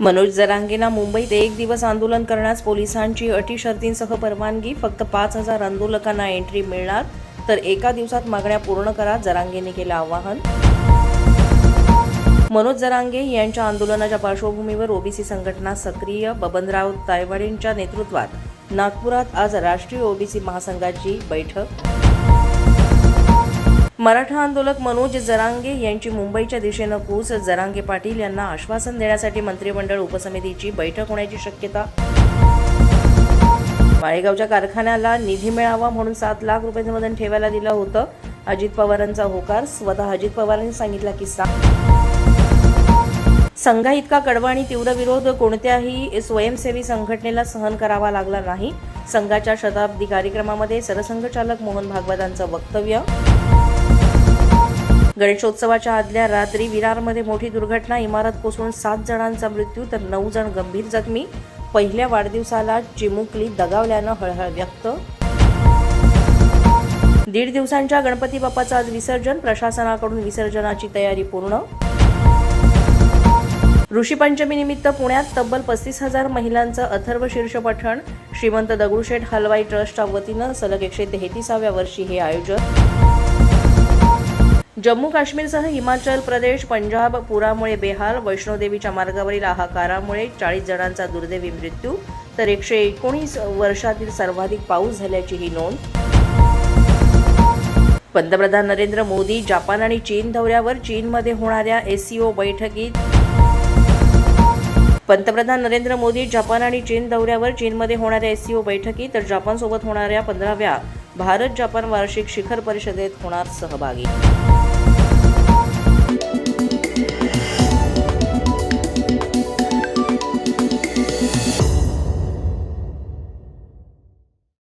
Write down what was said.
मनोज जरांगेंना मुंबईत एक दिवस आंदोलन करण्यास पोलिसांची अटी शर्तींसह परवानगी फक्त पाच हजार आंदोलकांना एंट्री मिळणार तर एका दिवसात मागण्या पूर्ण करा जरांगेने केलं आवाहन. मनोज जरांगे यांच्या आंदोलनाच्या पार्श्वभूमीवर ओबीसी संघटना सक्रिय बबनराव तायवाडेंच्या नेतृत्वात नागपुरात आज राष्ट्रीय ओबीसी महासंघाची बैठक. मराठा आंदोलक मनोज जरांगे यांची मुंबईच्या दिशेनं कूच. जरांगे पाटील यांना आश्वासन देण्यासाठी मंत्रिमंडळ उपसमितीची बैठक होण्याची शक्यता. माळेगावच्या कारखान्याला निधी मिळावा म्हणून सात लाख रुपये अनुदान ठेवायला दिलं होतं. अजित पवारांचा होकार. स्वतः अजित पवारांनी सांगितला किस्सा संघा इतका कडवा आणि तीव्र विरोध कोणत्याही स्वयंसेवी संघटनेला सहन करावा लागला नाही. संघाच्या शताब्दी कार्यक्रमामध्ये सरसंघचालक मोहन भागवतांचं वक्तव्य. गणेशोत्सवाच्या आदल्या रात्री विरारमध्ये मोठी दुर्घटना. इमारत कोसळून सात जणांचा मृत्यू तर नऊ जण गंभीर जखमी. पहिल्या वाढदिवसाला चिमुकली दगावल्यानं हळहळ व्यक्त. दीड दिवसांच्या गणपती बाप्पाचं आज विसर्जन. प्रशासनाकडून विसर्जनाची तयारी पूर्ण. ऋषीपंचमीनिमित्त पुण्यात तब्बल पस्तीस हजार महिलांचं अथर्व शीर्ष पठण. श्रीमंत दगडूशेठ हलवाई ट्रस्टच्या वतीनं सलग एकशे तेहतीसाव्या वर्षी हे आयोजन. जम्मू काश्मीरसह हिमाचल प्रदेश पंजाब पुरामुळे बेहाल वैष्णोदेवीच्या मार्गावरील आहाकारामुळे चाळीस जणांचा दुर्दैवी मृत्यू तर एकशे एकोणीस वर्षातील सर्वाधिक पाऊस झाल्याची ही नोंद. पंतप्रधान नरेंद्र मोदी जपान आणि चीन दौऱ्यावर चीनमध्ये होणाऱ्या एससीओ बैठकीत. पंतप्रधान नरेंद्र मोदी जपान आणि चीन दौऱ्यावर चीनमध्ये होणाऱ्या एससीओ बैठकीत तर जपानसोबत होणाऱ्या पंधराव्या भारत जपान वार्षिक शिखर परिषदेत होणार सहभागी.